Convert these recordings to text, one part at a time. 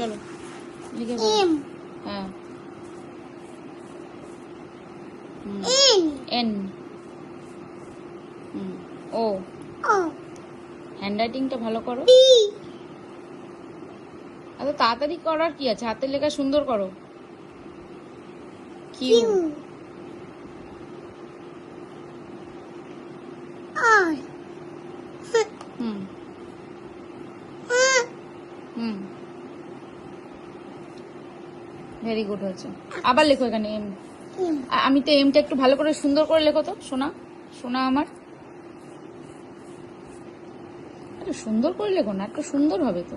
চলো। লিখে হ্যাঁ। এন। ও। হ্যান্ডরাইটিংটা ভালো করো। এত তাড়াতাড়ি করার কি আছে? হাতের লেখা সুন্দর করো। Q. Hmm. Hmm. Very good হয়েছে। আবার লেখো এখানে এম আমি তো এমটা একটু ভালো করে সুন্দর করে লেখো তো শোনা শোনা আমার। সুন্দর করে লেখো না একটু সুন্দর হবে তো।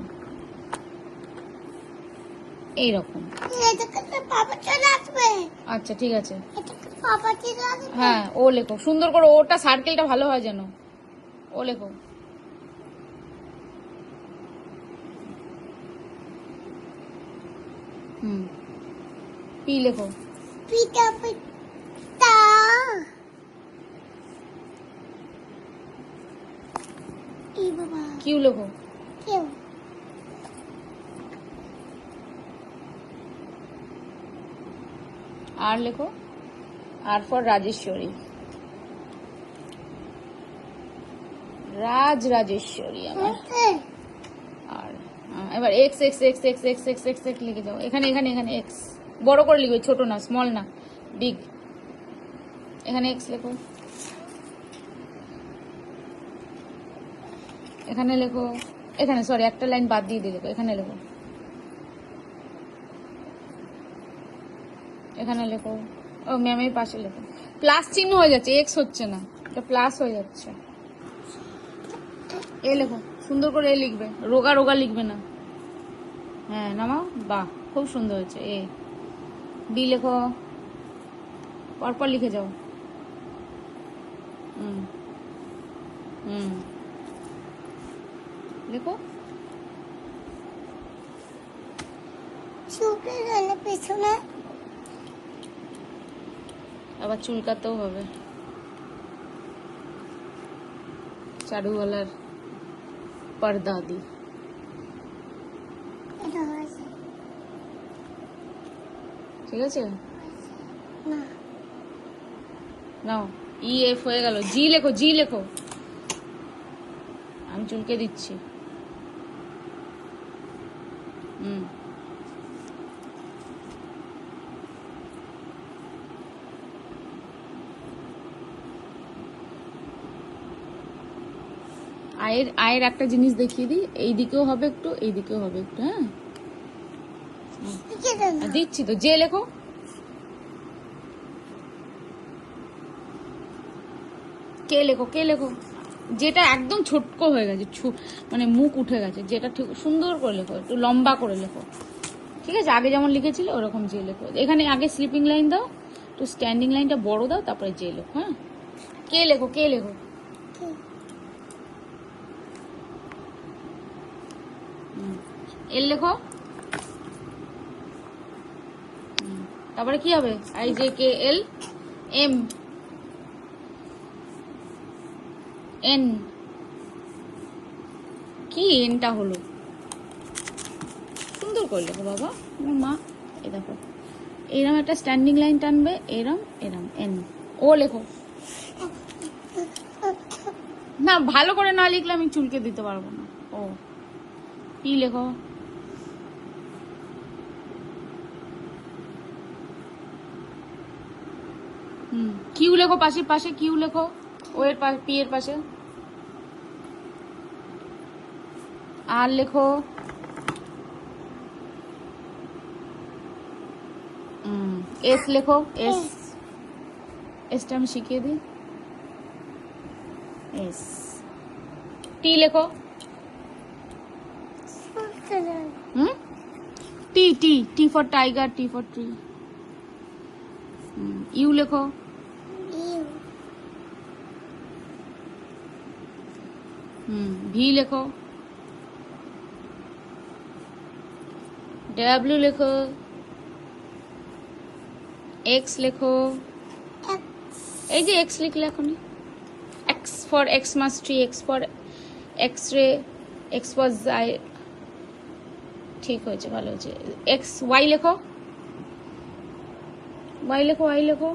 এইরকম। আচ্ছা ঠিক আছে। হ্যাঁ ও লেখো। সুন্দর করে ওটা সার্কেলটা ভালো হয় যেন। ও লেখো। হুম। পি লেখো বাবা কিউ লেখো আর লেখো আর ফর রাজেশ্বরী রাজ রাজেশ্বরী আমার। আর এবার X X X X X X X লিখে দাও। এখানে এখানে এখানে এক্স বড় করে লিখবে, ছোট না স্মল না বিগ এখানে এক্স লেখো। এখানে লেখো, এখানে সরি একটা লাইন বাদ দিয়ে দিয়ে লেখো এখানে লেখো। এখানে লেখো। ও ম্যামের পাশে লেখো। প্লাস চিহ্ন হয়ে যাচ্ছে এক্স হচ্ছে না, এটা প্লাস হয়ে যাচ্ছে। এ লেখো, সুন্দর করে এ লিখবে, রোগা রোগা লিখবে না। হ্যাঁ নামাও, বাহ, খুব সুন্দর হয়েছে, এ। বি লেখো পরপর লিখে যাও। হুম। হুম। লেখো পেছনে। আবার চুলকাতেও হবে। চারুওয়ালার পর্দাদি এটা হয়েছে ঠিক আছে? নাও ই এফ হয়ে গেল। জি লেখো জি লেখো। আমি চুলকে দিচ্ছি। হুম। আয়ের আয়ের একটা জিনিস দেখিয়ে দিই। এই দিকেও হবে একটু এই দিকেও হবে একটু হ্যাঁ? দিচ্ছি তো যে লেখো কে লেখো কে লেখো? যেটা একদম ছোটকো হয়ে গেছে মানে মুখ উঠে গেছে, যেটা ঠিক সুন্দর করে লেখো, একটু লম্বা করে লেখো। ঠিক আছে, আগে যেমন লিখেছিলে, ওরকম যে লেখো এখানে আগে স্লিপিং লাইন দাও, একটু স্ট্যান্ডিং লাইনটা বড় দাও, তারপরে যে লেখো হ্যাঁ? কে লেখো কে লেখো। এল লেখো হুম। তারপরে কি হবে? I J K L M N কি এনটা হলো? সুন্দর করে লেখো বাবা। আমার মা এ দেখো। এরম একটা স্ট্যান্ডিং লাইন টানবে, এরম এরম এন ও লেখো। না, ভালো করে না লিখলে আমি চুলকে দিতে পারব না। ও পি লেখো? কিউ লেখো পাশে পাশে কিউ লেখো ও এর পাশে পি এর পাশে। আর লেখো। এস লেখো এস। এসটা আমি শিখিয়ে দিই। এস। টি লেখো। হুম? T T T for tiger T for tree. U লেখো। হুম ভি লেখো। ডাব্লিউ লেখো। এক্স লেখো। এই যে এক্স লিখলে এখনই X for Xmas tree X for X ray X for জাই ঠিক হয়েছে ভালো হয়েছে। এক্স ওয়াই লেখো। ওয়াই লেখো ওয়াই লেখো।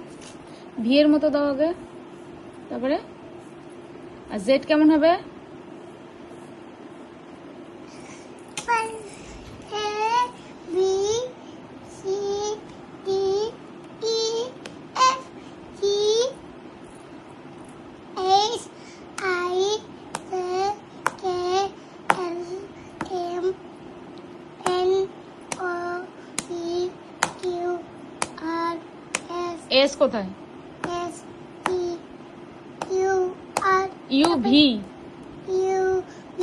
ভি এর মতো দাও আগে। তারপরে? আর জেড কেমন হবে? এস কোথায়? S T Q R U V U V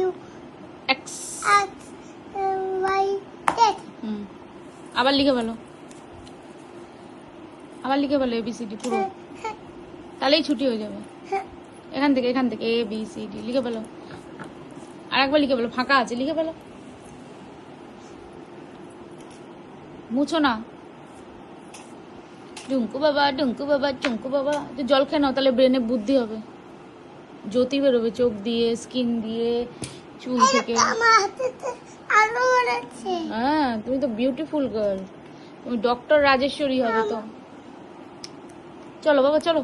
W X X Y Z. Hmm. আবার লিখে বলো আবার লিখে বলো এবিসিডি পুরো। তাহলেই ছুটি হয়ে যাবে। এখান থেকে এখান থেকে এ বি সি ডি লিখে বলো আর একবার লিখে বলো ফাঁকা আছে লিখে বলো মুছো না। ডুঙ্কু বাবা ডুঙ্কু বাবা টুঙ্কু বাবা। একটু জল খেয়ে নাও তাহলে ব্রেনে বুদ্ধি হবে। জ্যোতি বেরোবে চোখ দিয়ে স্কিন দিয়ে চুল থেকে। হ্যাঁ তুমি তো বিউটিফুল গার্ল তুমি ডক্টর রাজেশ্বরী হবে তো। চলো বাবা চলো।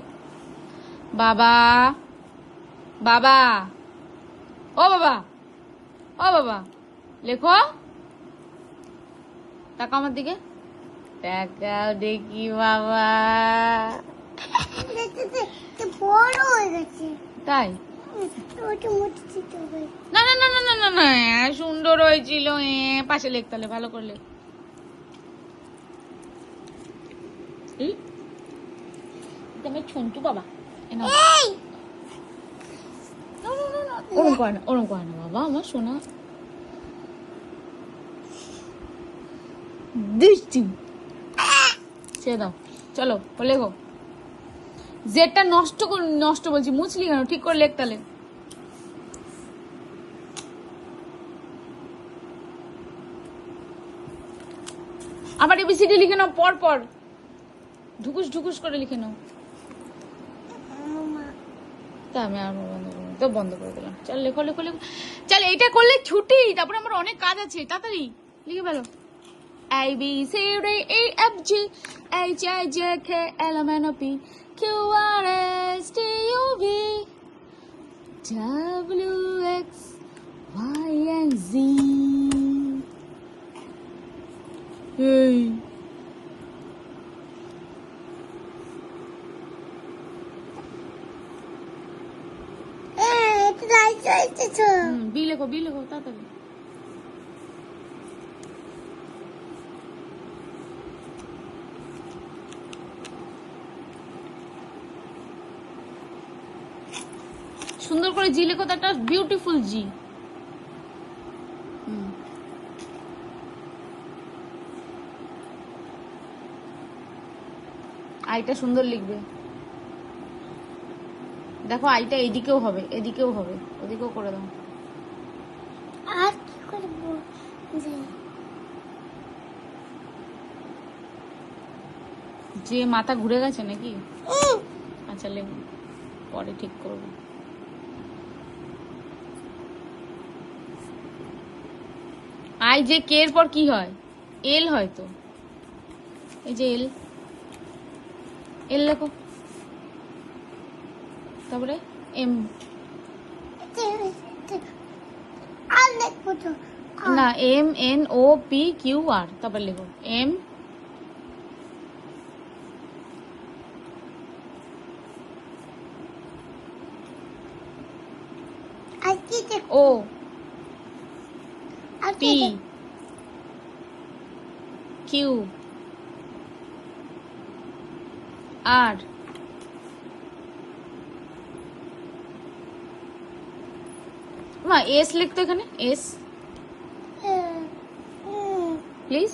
বাবা বাবা। ও বাবা ও বাবা। লেখো। টাকা আমার দিকে। টাকাও দেখি বাবা। বড় হয়ে গেছে তাই? ওটা মোটে দিতে হবে না না না না না না না সুন্দর হয়েছিল পাশে লেখ তাহলে ভালো করলে আমার ছন্টু বাবা। ওরম করে না ওরম করে না বাবা আমার সোনা। দৃষ্টি। ছেড়ে দাও। চলো লেখো জেডটা নষ্ট নষ্ট বলছি, মুছলি কেন? ঠিক করে লেখ তাহলে। আবার এবিসিডি লিখে নাও, পর পর। ঢুকুস ঢুকুস করে লিখে নাও। তা আমি আর বন্ধ তো বন্ধ করে দিলাম। চল, লেখো লেখো লেখো। চল, এইটা করলে ছুটি, তারপরে আমার অনেক কাজ আছে, তাড়াতাড়ি। লিখে ফেলো। A B C D E F G H I J K L M N O P Q R S T U V W X Y and Z এই এই এটা লাইট জ্বলতেছে হুম, বি লেখো বি লেখো তাড়াতাড়ি সুন্দর করে জি লেখো একটা বিউটিফুল জি। আইটা সুন্দর লিখবে। দেখো আইটা এদিকেও হবে এদিকেও হবে ওদিকেও করে দাও। আর কি করব? যে যে মাথা ঘুরে গেছে নাকি? আচ্ছা লেখ পরে ঠিক করব। আই যে কে এর পর কি হয়? এল হয় তো এই যে এল। এল লেখো। তারপরে এম। না, M, N, O, P, Q, R. তারপর লেখো। এম। ও। পি। দেখ- কিউ আর মা এস লিখতো এখানে এস উম, উম, প্লিজ